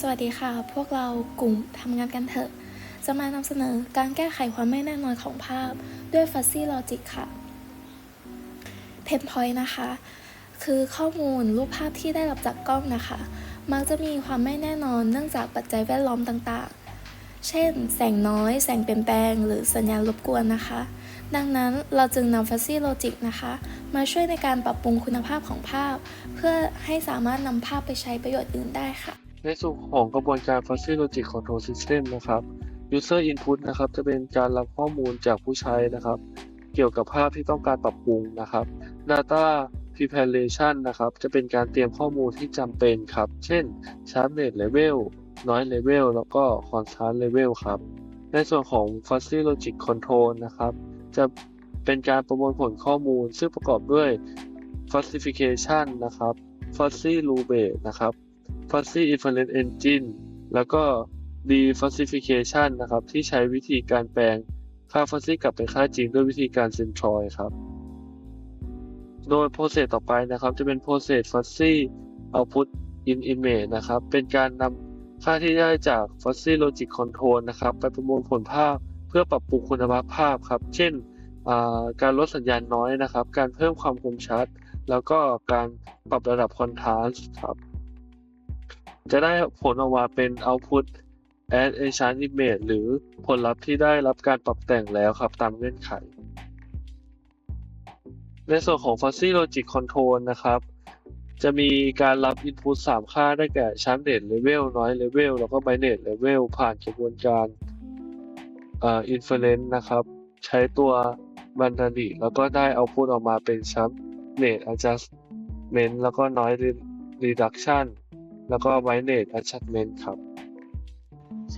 สวัสดีค่ะ พวกเรากลุ่มทำงานกันเถอะ จะมานำเสนอการแก้ไขความไม่แน่นอนของภาพด้วย Fuzzy Logic ค่ะ Pain Point นะคะ คือข้อมูลรูปภาพที่ได้รับจากกล้องนะคะ มักจะมีความไม่แน่นอนเนื่องจากปัจจัยแวดล้อมต่างๆ เช่น แสงน้อย แสงเปลี่ยนแปลง หรือสัญญาณรบกวนนะคะ ดังนั้นเราจึงนำ Fuzzy Logic นะคะ มาช่วยในการปรับปรุงคุณภาพของภาพ เพื่อให้สามารถนำภาพไปใช้ประโยชน์อื่นได้ค่ะ ในส่วนของกระบวนการ Fuzzy Logic Control System นะครับ User Input นะครับ จะเป็นการรับข้อมูลจากผู้ใช้นะครับ เกี่ยวกับภาพที่ต้องการปรับปรุงนะครับ Data Preparation นะครับ จะเป็นการเตรียมข้อมูลที่จำเป็นครับ เช่น Sharpness Level Noise Level แล้วก็ Contrast Level ครับ ในส่วนของ Fuzzy Logic Control นะครับ จะเป็นการประมวลผลข้อมูล ซึ่งประกอบด้วย Fuzzification นะครับ Fuzzy Rule Base นะครับ Fuzzy Inference Engine แล้วก็ Defussification นะครับ ที่ใช้วิธีการแปลงค่า Fuzzy กลับเป็นค่าจริงด้วยวิธีการ Centroid ครับ โดย process ต่อไปนะครับ จะเป็น process Fuzzy Output in Image นะครับ เป็นการนำค่าที่ได้จาก Fuzzy Logic Control นะครับ ไปประมวลผลภาพเพื่อปรับปรุงคุณภาพภาพครับ เช่นการลดสัญญาณน้อยนะครับ การเพิ่มความคมชัด แล้วก็การปรับระดับ Contrast ครับ จะได้ผลออกมาเป็น output as a chart image หรือผลลัพธ์ที่ได้รับการปรับแต่งแล้วครับตามเงื่อนไข ในส่วนของ fuzzy logic control นะครับ จะมีการรับ input 3 ค่าได้แก่ชั้นเ rate ลเวลน้อยเลเวลแล้วก็ binary level ผ่านกระบวนการเอ่อ inference นะครับ ใช้ตัวบันดาแล้วก็ได้เอาพูดออกมาเป็นชั้นเด่นอัจส์เมนต์แล้วก็น้อยรีดักชัน แล้วก็ Brightness Adjustment ครับ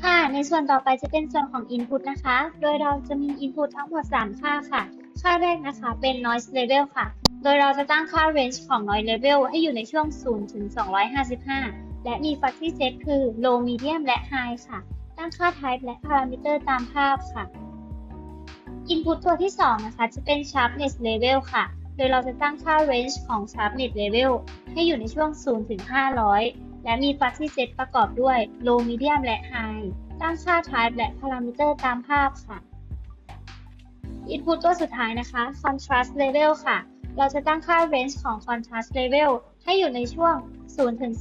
ค่ะ ในส่วนต่อไปจะเป็นส่วนของ Input นะคะ โดยเราจะมี Input ทั้งหมด 3 ค่าค่ะ ค่าแรกนะคะเป็น Noise Level ค่ะ โดยเราจะตั้งค่า Range ของ Noise Level ให้อยู่ในช่วง 0 ถึง 255 และมี Fuzzy Set คือ Low Medium และ High ค่ะ ตั้งค่า Type และ Parameter ตามภาพค่ะ Input ตัวที่ 2 นะคะ จะเป็น Sharpness Level ค่ะ โดยเราจะตั้งค่า Range ของ Sharpness Level ให้อยู่ในช่วง 0 ถึง 500 และมีฟัซซี่เซตประกอบด้วย low medium และไฮตั้งค่า type และพารามิเตอร์ตามภาพค่ะอินพุตตัวสุดท้ายนะคะ contrast level ค่ะ เราจะตั้งค่า range ของ contrast level ให้อยู่ในช่วง 0 ถึง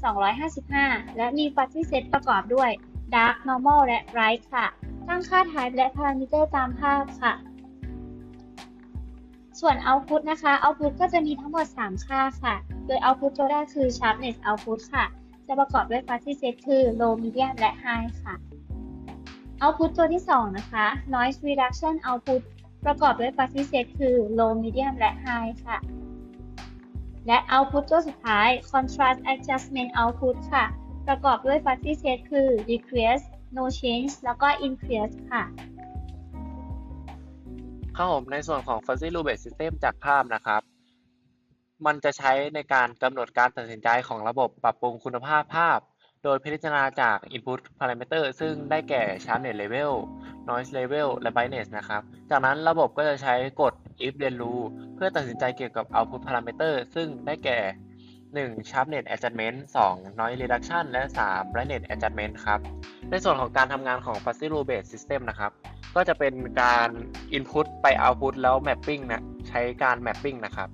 255 และมีฟัซซี่เซตประกอบด้วย dark normal และ bright ค่ะ ตั้งค่า type และพารามิเตอร์ตามภาพค่ะ ส่วน output นะคะ output ก็จะมีทั้งหมด 3 ค่าค่ะ โดย output ตัวแรกคือ sharpness output ค่ะ จะประกอบด้วย Fuzzy Set คือ Low Medium และ High ค่ะ Output ตัวที่ 2 นะคะ Noise Reduction Output ประกอบด้วย Fuzzy Set คือ Low Medium และ High ค่ะ และ Output ตัวสุดท้าย Contrast Adjustment Output ค่ะ ประกอบด้วย Fuzzy Set คือ Decrease No Change แล้วก็ Increase ค่ะครับผมในส่วนของ Fuzzy Rule Based System จากภาพนะครับ มันจะใช้ในการกำหนดการตัดสินใจของระบบปรับปรุงคุณภาพภาพ โดยพิจารณาจาก Input Parameter ซึ่งได้แก่ Sharpness Level Noise Level และ Brightness นะครับ จากนั้นระบบก็จะใช้กฎ if then rule เพื่อตัดสินใจเกี่ยวกับ Output Parameter ซึ่งได้แก่ 1. Sharpness Adjustment 2. Noise Reduction และ 3. Brightness Adjustment ครับ ในส่วนของการทำงานของ Fuzzy Rule Based System นะครับ ก็จะเป็นการ Input ไป Output แล้ว Mapping นะ ใช้การ Mapping นะครับ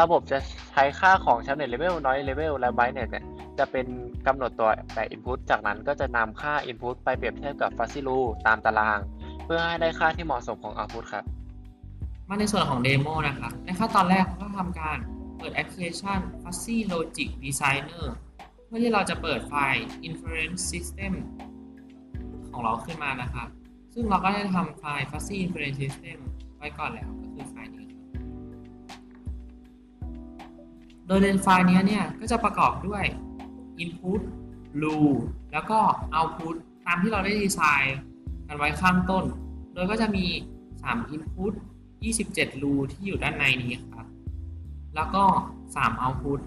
ระบบจะใช้ค่าของ Sharpness Level Noise Level และ Brightness เนี่ยจะเป็นกำหนดตัวแต่ Input จากนั้นก็จะนำค่า Input ไปเปรียบเทียบกับ Fuzzy Rule ตามตาราง เพื่อให้ได้ค่าที่เหมาะสมของ Output ครับ มาในส่วนของเดโมนะครับในขั้นตอนแรกเราก็ทำการเปิดแอปพลิเคชัน Fuzzy Logic Designer เพื่อที่เราจะเปิดไฟล์ Inference System ของเราขึ้นมานะครับ ซึ่งเราก็ได้ทำไฟล์ Fuzzy Inference System ไว้ก่อนแล้ว โดยในไฟล์นี้เนี่ยก็จะประกอบด้วย Input Loop แล้วก็ Output ตามที่เราได้ดีไซน์กันไว้ข้างต้น โดยก็จะมี 3 Input 27 รูที่อยู่ด้านในนี้ครับ แล้วก็ 3 Output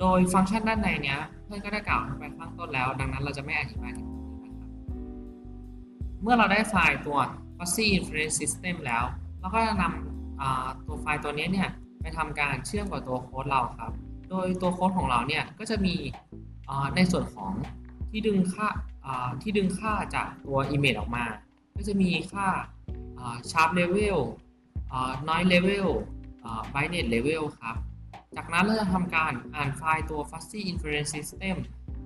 โดยฟังก์ชันด้านในเนี้ยเพื่อนก็ได้กล่าวไปข้างต้นแล้ว ดังนั้นเราจะไม่อธิบายถึงตรงนี้นะครับ เมื่อเราได้ไฟล์ตัว Fuzzy Inference System แล้ว เราก็จะนำตัวไฟล์ตัวนี้เนี่ย ไปทำการเชื่อมกับตัวโค้ดเราครับ โดยตัวโค้ดของเราเนี่ยก็จะมีในส่วนของที่ดึงค่าที่ดึงค่าจากตัว image ออกมา ก็จะมีค่า sharp level noise level brightness level ครับ จากนั้นเราจะทำการอ่านไฟล์ตัว fuzzy inference system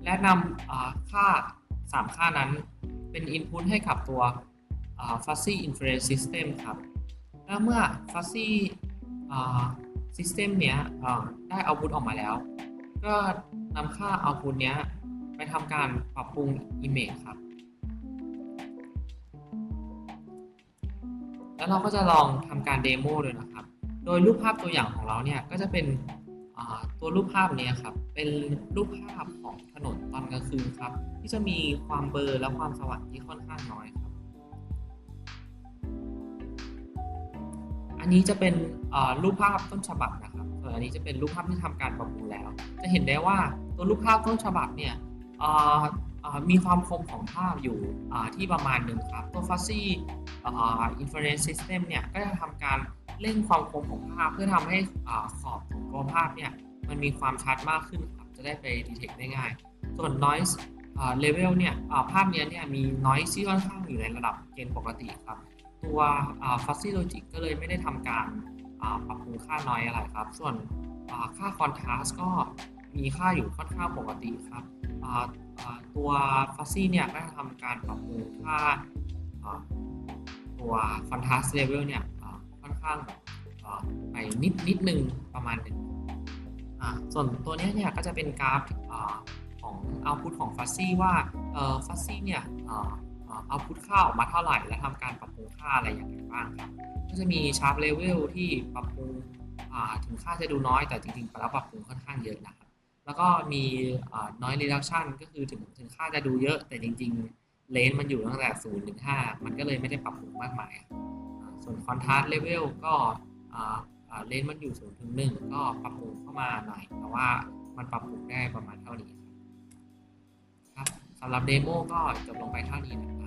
และนำอ่าค่า 3 ค่านั้นเป็น input ให้กับตัว fuzzy inference system ครับ และเมื่อ fuzzy อ่า system เนี้ยได้ output ออกมาแล้ว ก็นำค่า output เนี้ยไปทำการปรับปรุง image ครับ แล้วเราก็จะลองทำการเดโมเลยนะครับ โดยรูปภาพตัวอย่างของเราเนี่ยก็จะเป็นตัวรูปภาพเนี้ครับ เป็นรูปภาพของถนนตอนกลางคืนครับ ที่จะมีความเบลอและความสว่างที่ค่อนข้างน้อย นนี้จะเป็นรูปภาพต้นฉบับนะครับส่วนอันนี้จะเป็นรูปภาพที่ทำการปรับปรุงแล้ว จะเห็นได้ว่าตัวรูปภาพต้นฉบับเนี่ยมีความคมของภาพอยู่ที่ประมาณหนึ่งครับ ตัว fuzzy อ่า inference system เนี่ยก็จะทำการเร่งความคมของภาพ เพื่อทำให้ขอบของตัวภาพเนี่ยมันมีความชัดมากขึ้นครับจะได้ไป detect ได้ง่าย ส่วน noise อ่า level เนี่ยภาพเนี้ยเนี่ยมี noise ที่ค่อนข้างอยู่ในระดับเกณฑ์ปกติครับ ตัวอ่า fuzzy logic ก็เลยไม่ได้ทำการปรับปรุงค่า noise อะไรครับ ส่วนอ่าค่า contrast ก็มีค่าอยู่ค่อนข้างปกติครับตัว fuzzy เนี่ยก็จะทำการปรับปรุงค่าตัว contrast level เนี่ยค่อนข้างไปนิดนิดนึงประมาณหนึ่งส่วนตัวนี้เนี่ยก็จะเป็นกราฟอ่าของ output ของ fuzzy ว่าเอ่อ fuzzy เนี่ย อ่าอ่า output ค่าออกมาเท่าไหร่ และทำการปรับปรุงค่าอะไรอย่างไรบ้างครับก็จะมี sharp level ที่ปรับปรุงถึงค่าจะดูน้อยแต่จริงๆแล้วปรับปรุงค่อนข้างเยอะนะครับ แล้วก็มีอ่า noise reduction ก็คือถึงถึงค่าจะดูเยอะแต่จริงๆเลนส์มันอยู่ตั้งแต่0ถึง5มันก็เลยไม่ได้ปรับปรุงมากมาย ส่วน contrast level ก็เลนส์มันอยู่0ถึง1ก็ปรับปรุงเข้ามาหน่อยแต่ว่ามันปรับปรุงได้ประมาณเท่านี้ครับสำหรับเดโมก็จบลงไปเท่านี้นะครับ